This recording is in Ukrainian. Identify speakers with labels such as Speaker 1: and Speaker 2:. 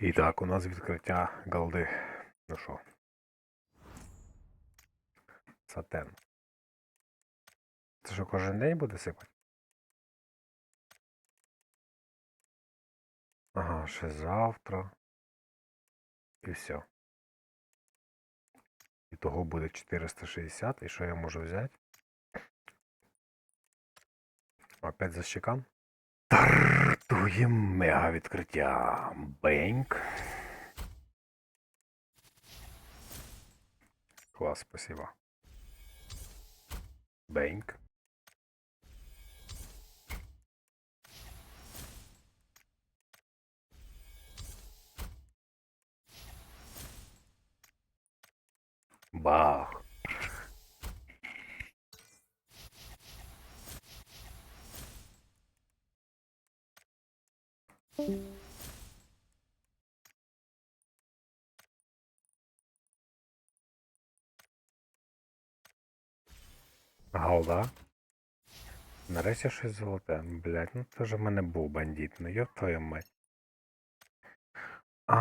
Speaker 1: І так, у нас відкриття голди. Ну що? Сатен. Це що кожен день буде сипати? Ага, ще завтра. І все. І того буде 460. І що я можу взяти? Опять за щекан? Стартуємо мега відкриття. Беньк. Клас, спасибо. Беньк. Бах. Голда. Нарешті щось золоте. Блять, ну це ж в мене був бандит, ну йоп твою мать. А,